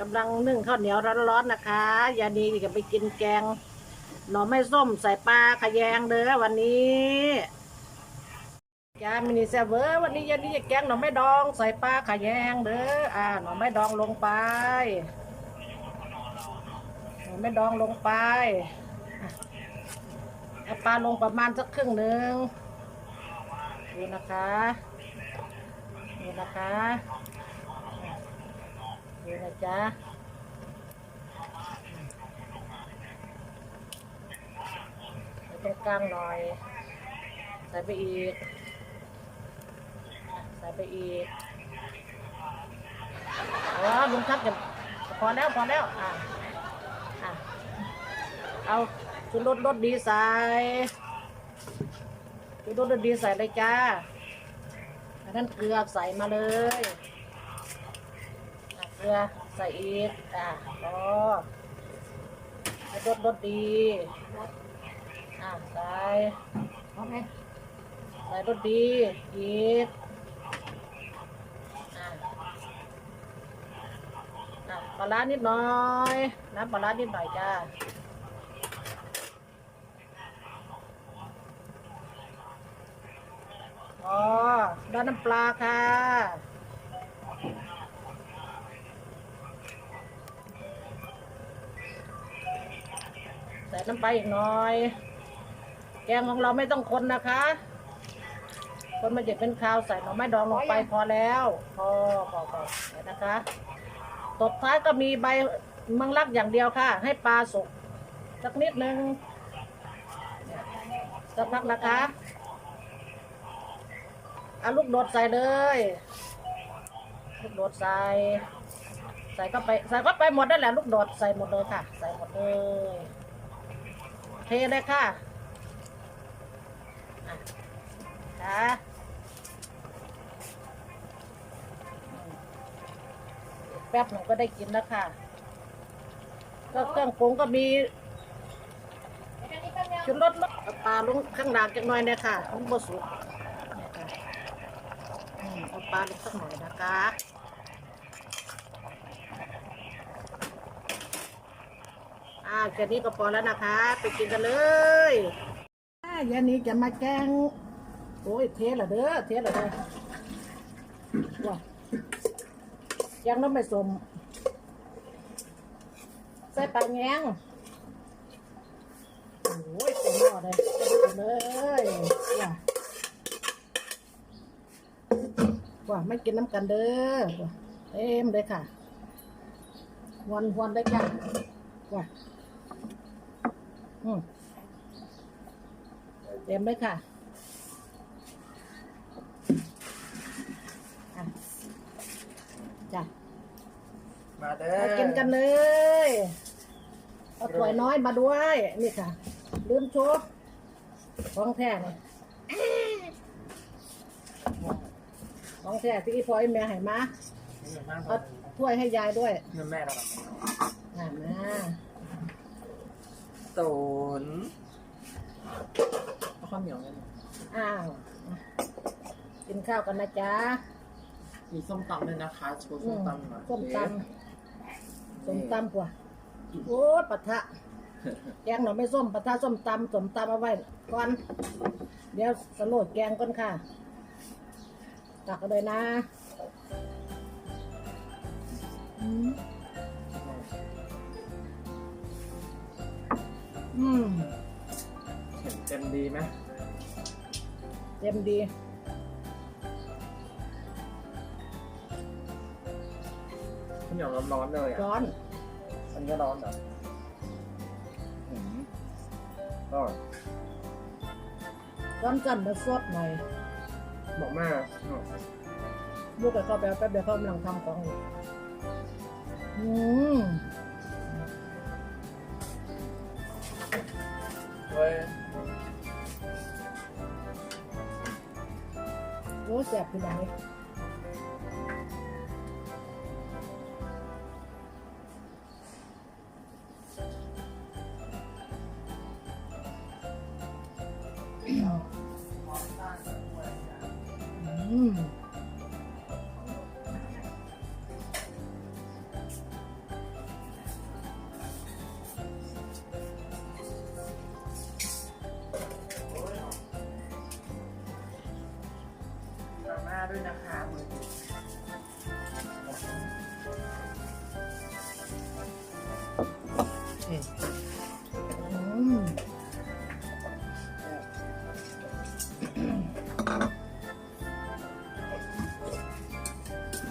กำลังนึ่งข้าวเหนียวร้อนๆนะคะยาดีจะไปกินแกงหน่อไม้ส้มใส่ปลาขยงเด้อวันนี้จ้ามินิเซเวอร์วันนี้ยาดีจะแกงหน่อไม้ดองใส่ปลาขยงเด้ออ่าหน่อไม้ดองลงไปหน่อไม้ดองลงไปเอาปลาลงประมาณสักครึ่งหนึ่งดูนะคะดูนะคะ ดูนะจ๊ะใส่ตรงกลางหน่อย ใส่ไปอีก ใส่ไปอีกอ๋อลุงทักจะพอแล้วพอแล้ว อะ อะ เอาชุดรสรสดีใส่ชุดรสรสดีใส่เลยจ้าอันนั้นเกลือใส่มาเลย เกลือใส่อีกอะพอให้รสรสดีอะใส่โอเคใส่รสดีอีกอะอะปลาร้านิดหน่อยน้ำปลาร้านิดหน่อยจ้าอ๋อด้านน้ำปลาค่ะ ใส่น้ำปลาอีกหน่อย แกงของเราไม่ต้องคนนะคะ คนมันจะเป็นข้าวใส่หน่อไม้ดองลงไปพอแล้วพอพอพอนะคะตบท้ายก็มีใบมังลักอย่างเดียวค่ะ ให้ปลาสุกสักนิดนึงสักพักนะคะเอาลูกโดดใส่เลยลูกโดดใส่ใส่ก็ไปใส่ก็ไปหมดนั่นแหละลูกโดดใส่หมดเลยค่ะ ใส่หมดเลย เทเลยค่ะอะค่ะแป๊บหนึ่งก็ได้กินแล้วค่ะ ก็เครื่องปรุงก็มีชุดรสเอาปลาลงข้างล่างจักหน่อยเนี่ยค่ะมันบสุกเนี่ยค่ะอืมเอาปลาลงสักหน่อยนะคะ อ่าแค่นี้ก็พอแล้วนะคะ ไปกินกันเลยอ่ายานี้จะมาแกง โอ้ยเทสละเด้อ เทสละเด้อว้าแกงน้ำไม่สม ใส่ปลาแงงโอ้ยเต็มหม้อเลยเต็มเลยว้าว้าไม่กินน้ำกันเด้อว้าเต็มเลยค่ะวันวันได้จ้ะว้า อืมเต็มเลยค่ะอะจ้ะมาเด้อมากินกันเลยเอาถ้วยน้อยมาด้วย นี่ค่ะ ลืมโชว์ของแท้นี่ของแท้ที่อีพอยแม่ให้มาเอาถ้วยให้ยายด้วยเงินแม่เราอ่ามา ตูนเอาข้าวเหนียวเนี่ยอ้าว กินข้าวกันนะจ๊ะ มีส้มตำด้วยนะคะโชว์อืส้มมตำหน่อยส้มตำส้มตำกว่าโอ้ยปะทะแกงหน่อไม่ส้มปะทะส้มตำส้มตำเอาไว้ก่อน เดี๋ยวสโลดแกงก่อนค่ะ ตักเอาเลยนะ อืม อืมเห็นเต็มดีไหมเต็มดี ข้าวเหนียวร้อนๆเลยอะร้อนอันนี้ร้อนเหรออืมก็ร้อนกันมาสดหน่อยบอกแม่อ๋อลูกกับเขาไปเอาแป๊บเดียวเขากำลังทำของอยู่อืม แสบที่ไหนอื ด้วยนะคะมือนี้อืมอืม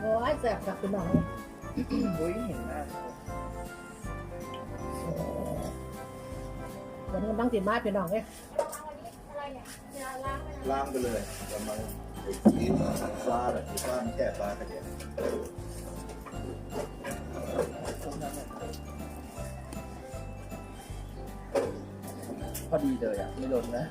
โอ้ยแซ่บกับพี่น้องอุ้ยเห็นมากวันนี้บางสิมาพี่น้องเอ้ยล้างไปเลยจะมาไอ้ที่ปลาแบบที่ปลามันแก่ปลาก ระเดียดพอดีเลยอะไม่หล่นนะ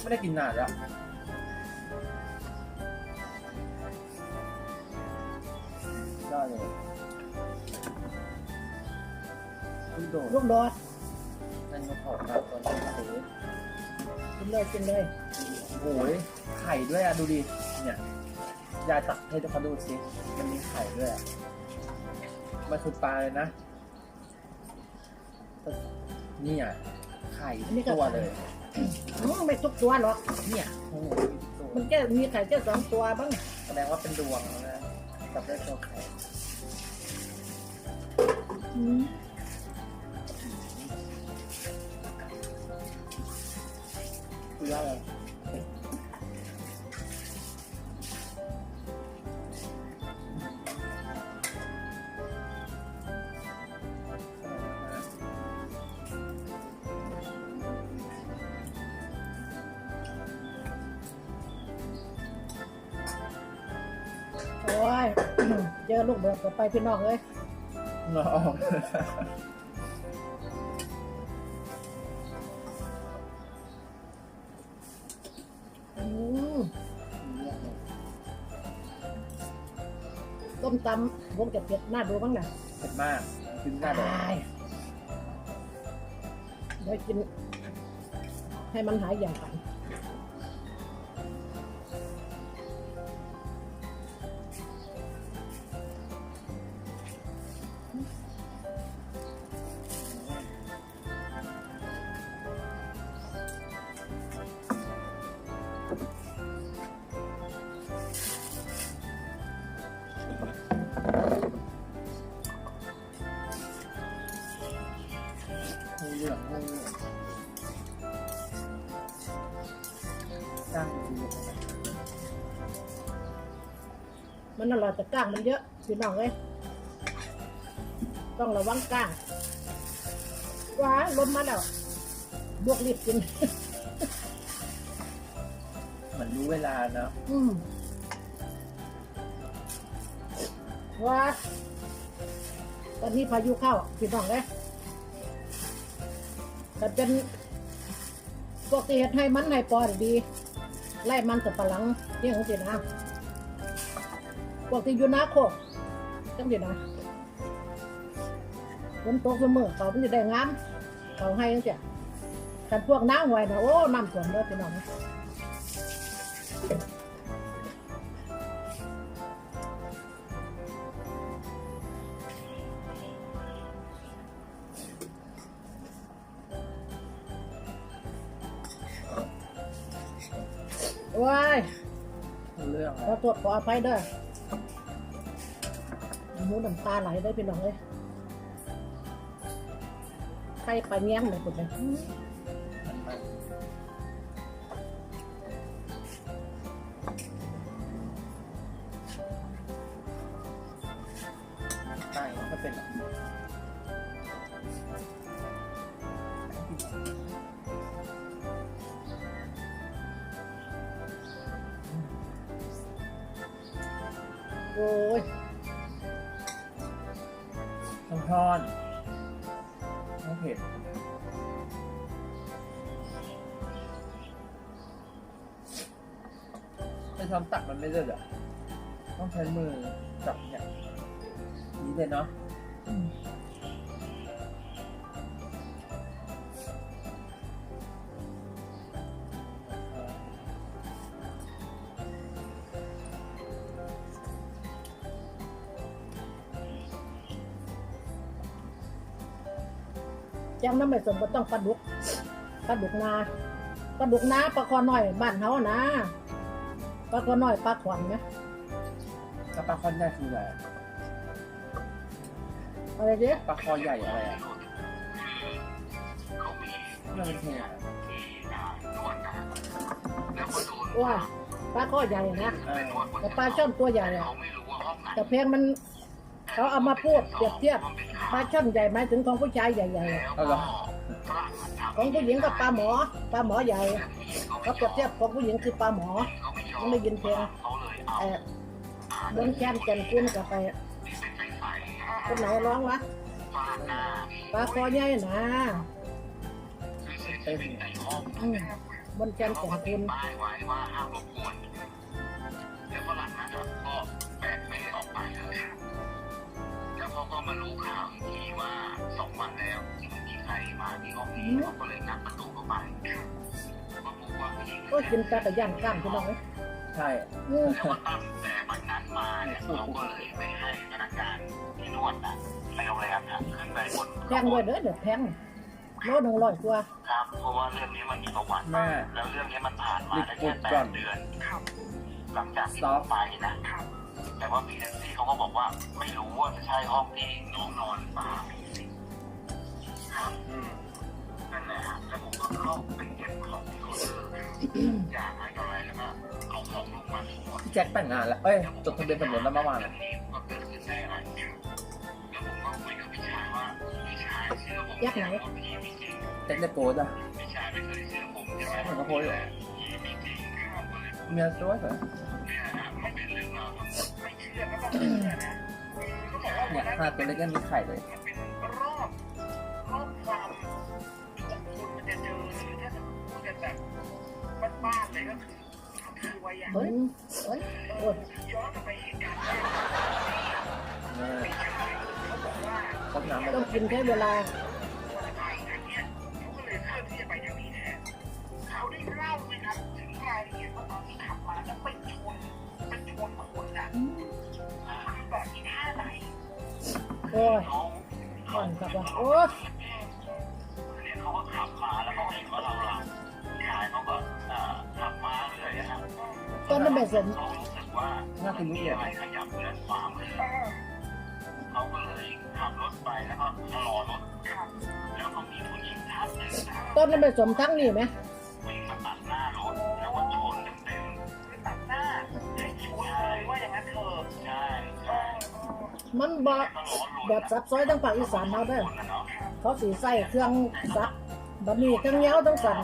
ไม่ได้กินนานแล้ว โดดลูกโดดนั่นมาขอครับตอนนี้ซื้อกินเลยกินเลยโอ้ยไข่ด้วยอะดูดิเนี่ยยายตักให้ทุกคนดูสิมันมีไข่ด้วยอะมันคือปลาเลยนะ นี่อะไข่ทุกตัวเลย อืมไม่ทุกตัวหรอก เนี่ยโอ้โหมันแค่มีไข่แค่สองตัวบ้าง แสดงว่าเป็นดวงแล้วนะจับได้ตัวไข่ อืม คืออะไรโอ้ยเจอลูกโดดก็ไปพี่น้องเลยเงาอ ต้มตำวงจะเผ็ดหน้าดูบ้างนะเผ็ดมากกินหน้าแดงตายเดี๋ยวกิน ให้มันหายอย่างกัน มันอร่อยแต่ก้างมันเยอะพี่น้องเลยต้องระวังก้างว้ายลมมาแล้วบวกรีบกิน เหมือนรู้เวลาเนาะอืมว้าตอนนี้พายุเข้าพี่น้องเลยแต่เป็นปกติเฮ็ดให้มันให้ปอดี ไล่มันสับปะหลังเรื่องของสินะ ปกติอยู่นาโคกจังสินะฝนตกเสมอเขาเป็นจะได้งามเขาให้จังสิแต่พวกน้ำไว้นะโอ้น้ำท่วมเลยพี่น้อง เรื่องขอวตรวจขออภัยเด้อหมูน้ำตาไหลได้พี่น้องเลยใครไปเงี้ยงเลยคุณเลย โอ้ยต้องทอดต้องเผ็ดไอ้ช้อนตักมันไม่เลิศอะต้องใช้มือจับเนี่ยนี้เลยเนาะ แจ้งน้ำไม่สมก็ต้องปลาดุกปลาดุกนาปลาดุกนาปลาคอน้อยบ้านเขานะปลาคอน้อยปลาขวัญไหมแล้วปลาคอนใหญ่คืออะไรอะอะไรเด้ปลาคอใหญ่อะไรอะมันเป็นเพลงอะว่าปลาข้อใหญ่นะเออแต่ปลาช่อนตัวใหญ่อะแต่เพลงมัน เขาเอามาพูดเปรียบเทียบปลาช่อนใหญ่หมายถึงของผู้ชายใหญ่ๆอะเอาเหรอของผู้หญิงกับปลาหมอปลาหมอใหญ่เขาเปรียบเทียบของผู้หญิงคือปลาหมอมันได้ยินเพลงเออบนแคนแก่นคุณกับไปคนไหนร้องวะปลาคอใหญ่นะเต้นอืมบนแคนแก่นคุณ มารู้ข่าวอีกทีว่าสองวันแล้วที่ไม่มีใครมาที่ห้องนี้เขาก็เลยงัดประตูเข้าไปก็พบว่าผู้หญิงก็กินปลากระย่างก้ามพี่น้องไหมใช่อืมแล้วก็ตั้งแต่วันนั้นมาเนี่ยเขาก็เลยไม่ให้พนักงานที่นวดนะในโรงแรมเนี่ยขึ้นไปบนแพงด้วยเด้อเดี๋ยวแพงโลหนึ่งร้อยกว่าครับเพราะว่าเรื่องนี้มันมีประวัติแม่แล้วเรื่องนี้มันผ่านมาได้แค่แปดเดือนหลังจากที่ซอฟไปนะ แต่ว่าพีเอสซี่เขาก็บอกว่า ไม่รู้ว่าจะใช่ห้องที่น้องนอนหรือเปล่าครับอืมนั่นแหละครับแล้วผมก็เข้าไปเก็บของที่เขาเลิกอยากอะไรต่ออะไรแล้วก็เอาของลงมาทั้งหมดพี่แจ็คแต่งงานแล้ว เอ้ย จดทะเบียนสมรสแล้วเมื่อวานเรื่อะองนี้ก็เกิดขึ้นได้อะไรแล้วผมก็คุยกับพี่ชายว่าพี่ชายเชื่อผมยักษ์ไหนว่าพี่ไม่จริงแจ็คเดอะโกสอะพี่ชายไม่เคยเชื่อผมใช่ไหมมันก็โพสต์อยู่พี่ไม่จริงครับก็เลยเมียสวยเหรอ เนี่ยนะมันเป็นเรื่องราวทั้งหมดไม่เชื่อก็ต้องเชื่อนะก็บอกว่าเนี่ยขนาดตัวเล็กยังมีไข่เลยมันเป็นรอบรอบความของคนมัน อ้ยเขาก่อนกลับว่าโอ้ยเนี่ยเขาก็ขับมาแล้วเขาเห็นว่าเราหลับชายเขาก็เอ่อขับมาเรื่อยๆครับตอนนั้นไม่สนเขารู้สึกว่าน่ากินลูกมีเดียวอะไรขยับเลื่อนขวามือเขาก็เลยขับรถไปแล้วก็ชะลอรถแล้วก็มีผู้หญิงท่านหนึ่งนะครับตอนนั้นไม่สมทั้งนี่ไหมวิ่งมาตัดหน้ารถแล้วก็ชนเต็มๆตัดหน้าให้ชนเลยว่าอย่างนั้นเถอะใช่ใช่มันบอก็ล้อหลุด แบบซับซ้อยทั้งภาคอีสานเขาเด้อเขาสีใส่เครื่องซักบะหมี่ทั้งเหนียวทั้งสั่น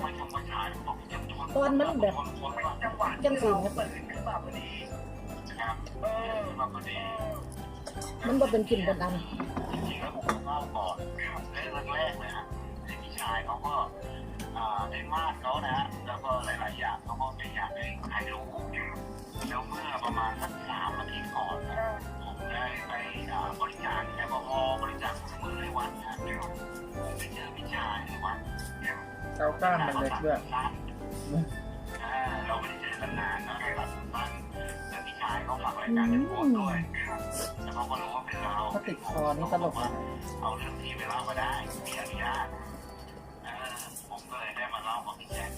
ตอนมันแบบจังสีมันบ่เป็นกลิ่นเป็นอันเล่าก่อนเรื่องเขาก็ได้มาดเขานะแล้วก็หลาย ๆ อย่างเขาก็ไม่อยากให้ใครรู้แล้วเมื่อประมาณสัก เก้ากล้ามมันเล็กด้วยอ่าเราไม่ได้เจอกันนานเนอะตัดสั้นแล้วพี่ชายเขาฝากรายการจะโพสต์ด้วยแล้วเขาก็รู้ว่าเป็นเราถ้าติดคอนี่ตลกนะเอาเรื่องที่ไปเล่ามาได้มีอนุญาตผมก็เลยได้มาเล่ากับพี่แจ๊ค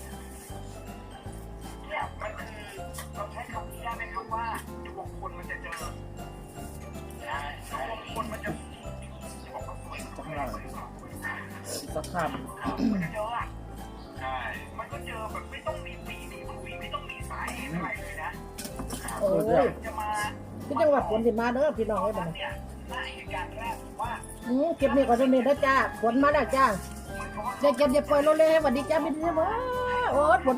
เนี่ยมันคือเราใช้คำนี้ได้ไหมครับว่าดวงคนมันจะเจอใช่ใช่ดวงคนมันจะจะบอกว่าสวยจังเลยสักคมั ฝนสิมาเด้อพี่น้องเอ้ยบ้านี้เหตุการณ์แรกว่าอืมเก็บนี่ก่อนจะนี่นะจ้าฝนมาแล้วจ้าเหมือนเขาว่าเก็บจะปล่อยเราเลยสวัสดีจ้าพี่ดีเว้อโอ้ยฝน